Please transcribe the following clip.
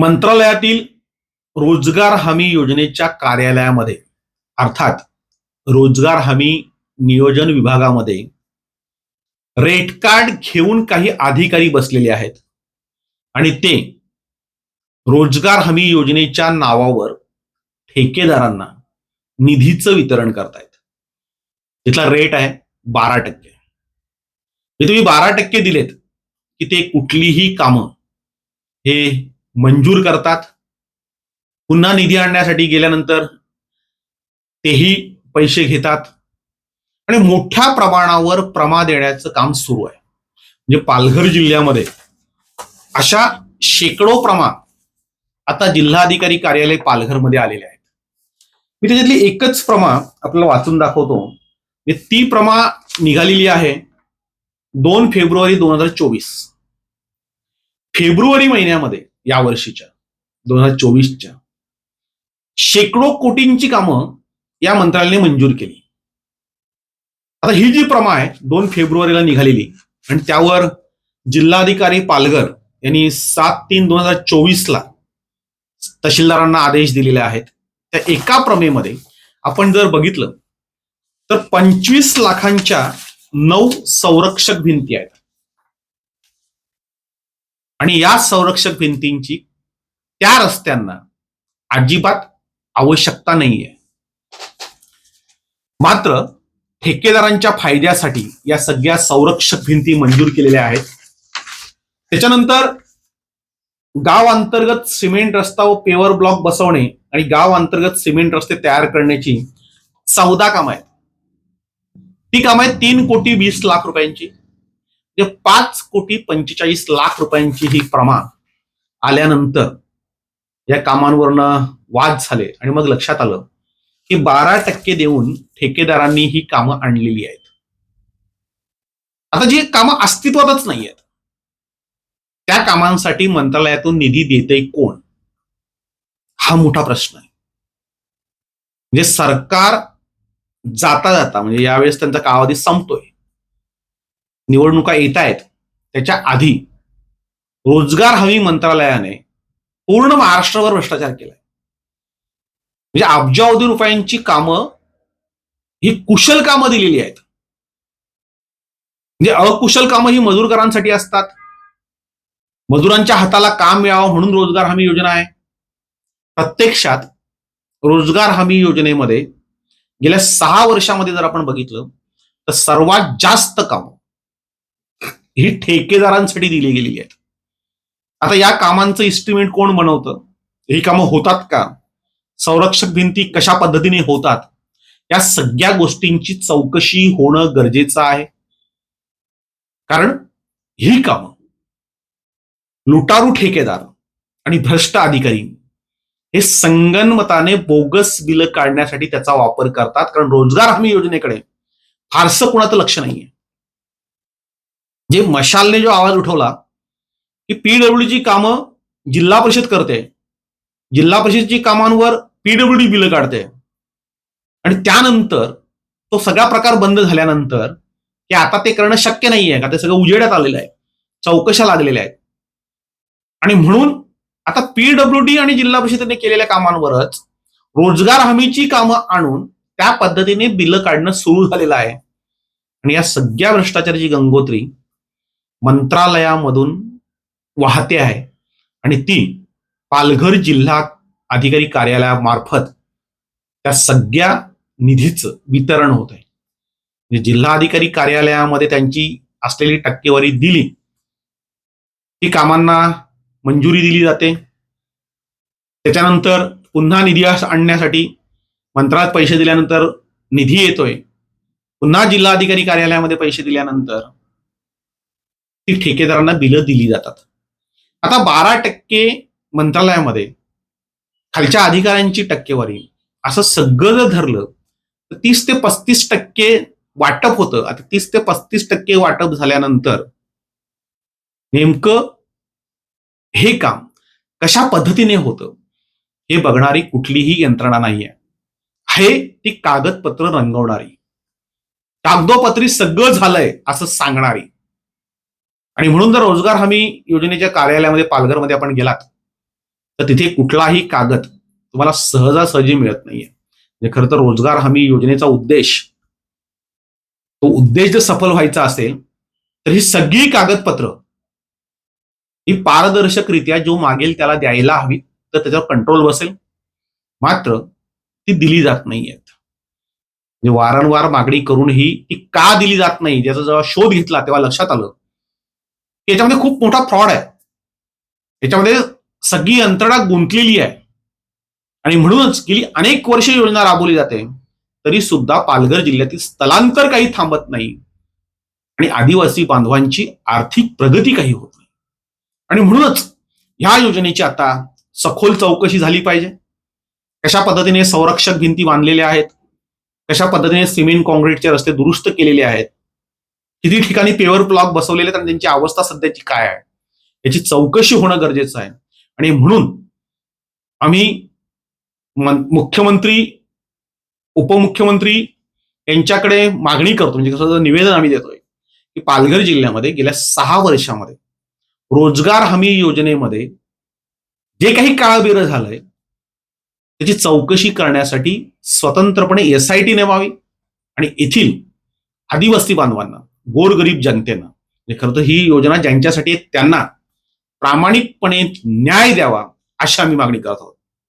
मंत्रालयातील रोजगार हमी योजनेच्या कार्यालयामध्ये अर्थात रोजगार हमी नियोजन विभागामध्ये रेट कार्ड घेऊन काही अधिकारी बसलेले आहेत. आणि ते रोजगार हमी योजनेच्या नावावर ठेकेदारांना निधीचं वितरण करतायत. तिथला रेट आहे बारा टक्के. जे तुम्ही बारा टक्के दिलेत की ते कुठलीही कामं हे मंजूर करतात. पुन्हा निधी आणण्यासाठी गेल्यानंतर तेही पैसे घेतात. आणि मोठ्या प्रमाणावर प्रमा देण्याचं काम सुरू आहे. म्हणजे पालघर जिल्ह्यामध्ये अशा शेकडो प्रमा आता जिल्हाधिकारी कार्यालय पालघरमध्ये आलेले आहेत. मी त्याच्यातली एकच प्रमा आपल्याला वाचून दाखवतो. म्हणजे ती प्रमा निघालेली आहे दोन फेब्रुवारी दोन हजार चोवीस. फेब्रुवारी महिन्यामध्ये या वर्षीच्या दोन हजार चोवीसच्या. शेकडो कोटींची कामं या मंत्रालयाने मंजूर केली. आता ही जी प्रमा आहे दोन फेब्रुवारीला निघालेली. आणि त्यावर जिल्हाधिकारी पालघर यांनी सात तीन दोन हजार चोवीसला तहसीलदारांना आदेश दिलेले आहेत. त्या एका प्रमेमध्ये आपण जर बघितलं तर पंचवीस लाखांच्या नऊ संरक्षक भिंती आहेत. आणि या संरक्षक भिंतींची त्या रस्त्यांना अजिबात आवश्यकता नाहीये. मात्र ठेकेदारांच्या फायद्यासाठी या सगळ्या संरक्षक भिंती मंजूर केलेल्या आहेत. त्याच्यानंतर गाव अंतर्गत सिमेंट रस्ता व पेवर ब्लॉक बसवणे आणि गाव अंतर्गत सिमेंट रस्ते तयार करण्याची चौदा कामं आहेत. ती कामं आहेत तीन कोटी वीस लाख रुपयांची. ते पाच कोटी पंचेचाळीस लाख रुपयांची ही प्रमाण आल्यानंतर या कामांवरनं वाद झाले. आणि मग लक्षात आलं की बारा टक्के देऊन ठेकेदारांनी ही कामं आणलेली आहेत. आता जी कामं अस्तित्वातच नाही आहेत त्या कामांसाठी मंत्रालयातून निधी देते कोण? हा मोठा प्रश्न आहे. म्हणजे सरकार जाता जाता म्हणजे यावेळेस त्यांचा कालावधी संपतोय. निवडणुका येत आहेत त्याच्या आधी रोजगार हमी मंत्रालयाने पूर्ण महाराष्ट्रावर भ्रष्टाचार केलाय. म्हणजे अब्जावधी रुपयांची कामं ही कुशल कामं दिलेली आहेत. म्हणजे अकुशल कामं ही मजूरकरांसाठी असतात. मजुरांच्या हाताला काम मिळावं म्हणून रोजगार हमी योजना आहे. प्रत्यक्षात रोजगार हमी योजनेमध्ये गेल्या सहा वर्षामध्ये जर आपण बघितलं तर सर्वात जास्त कामं ही ठेकेदारांसाठी दिली गेलेली आहेत. आता या कामांचं इस्टिमेट कोण बनवतं? ही कामं होतात का? संरक्षक भिंती कशा पद्धतीने होतात? या सगळ्या गोष्टींची चौकशी होणं गरजेचं आहे. कारण ही कामं लुटारू ठेकेदार आणि भ्रष्ट अधिकारी हे संगनमताने बोगस बिलं काढण्यासाठी त्याचा वापर करतात. कारण रोजगार हमी योजनेकडे फारसं कुणाचं लक्ष नाहीये. जे मशालने जो आवाज उठवला की पीडब्ल्यूडीची कामं जिल्हा परिषद करते. जिल्हा परिषदची कामांवर पीडब्ल्यूडी बिलं काढते. आणि त्यानंतर तो सगळा प्रकार बंद झाल्यानंतर की आता ते करणं शक्य नाहीये का ते सगळं उजेड्यात आलेलं आहे चौकशा लागलेल्या आहेत. आणि म्हणून आता पीडब्ल्यूडी आणि जिल्हा परिषदेने केलेल्या कामांवरच रोजगार हमीची कामं आणून त्या पद्धतीने बिलं काढणं सुरू झालेलं आहे. आणि या सगळ्या भ्रष्टाचाराची गंगोत्री मंत्रालयामधून वाहते आहे. आणि ती पालघर जिल्हा अधिकारी कार्यालयामार्फत त्या सगळ्या निधीचं वितरण होत आहे. म्हणजे जिल्हाधिकारी कार्यालयामध्ये त्यांची असलेली टक्केवारी दिली ती कामांना मंजुरी दिली जाते. त्याच्यानंतर पुन्हा निधी आणण्यासाठी मंत्रालयात पैसे दिल्यानंतर निधी येतोय. पुन्हा जिल्हाधिकारी कार्यालयामध्ये पैसे दिल्यानंतर ती ठेकेदारांना बिलं दिली जातात. आता बारा टक्के मंत्रालयामध्ये खालच्या अधिकाऱ्यांची टक्केवारी असं सगळं जर धरलं तर तीस ते पस्तीस टक्के वाटप होतं. आता तीस ते पस्तीस टक्के वाटप झाल्यानंतर नेमकं हे काम कशा पद्धतीने होतं हे बघणारी कुठलीही यंत्रणा नाहीये. हे ती कागदपत्र रंगवणारी. कागदोपत्री सगळं झालंय असं सांगणारी. आणि म्हणून जर रोजगार हमी योजनेच्या कार्यालयामध्ये पालघरमध्ये आपण गेलात तर तिथे कुठलाही कागद तुम्हाला सहजासहजी मिळत नाहीये. म्हणजे खरं तर रोजगार हमी योजनेचा उद्देश तो उद्देश जर सफल व्हायचा असेल तर ही सगळी कागदपत्र ही पारदर्शकरित्या जो मागेल त्याला द्यायला हवी तर त्याच्यावर कंट्रोल बसेल. मात्र ती दिली जात नाहीयेत. म्हणजे वारंवार मागणी करूनही ती का दिली जात नाही ज्याचा जेव्हा शोध घेतला तेव्हा लक्षात आलं याच्यामध्ये खूप मोठा फ्रॉड आहे. याच्यामध्ये सगळी यंत्रणा गुंतलेली आहे. आणि म्हणूनच गेली अनेक वर्षे योजना राबवली जाते. तरी सुद्धा पालघर जिल्ह्यातील स्थलांतर काही थांबत नाही. आणि आदिवासी बांधवांची आर्थिक प्रगती काही होत नाही. आणि म्हणूनच ह्या योजनेची आता सखोल चौकशी झाली पाहिजे. कशा पद्धतीने संरक्षक भिंती बांधलेल्या आहेत? कशा पद्धतीने सिमेंट कॉन्क्रीटचे रस्ते दुरुस्त केलेले आहेत? किती ठिकाणी पेवर ब्लॉक बसवलेले आहेत आणि त्यांची अवस्था सध्याची काय आहे? याची चौकशी होणं गरजेचं आहे. आणि म्हणून आम्ही मुख्यमंत्री उपमुख्यमंत्री यांच्याकडे मागणी करतो. म्हणजे कसं निवेदन आम्ही देतोय की पालघर जिल्ह्यामध्ये गेल्या सहा वर्षामध्ये रोजगार हमी योजनेमध्ये जे काही काळबेरं झालंय त्याची चौकशी करण्यासाठी स्वतंत्रपणे एस आय टी नेमावी आणि येथील आदिवासी बांधवांना गोरगरीब जनतेनं. म्हणजे खरं तर ही योजना ज्यांच्यासाठी त्यांना प्रामाणिकपणे न्याय द्यावा अशी आम्ही मागणी करत आहोत.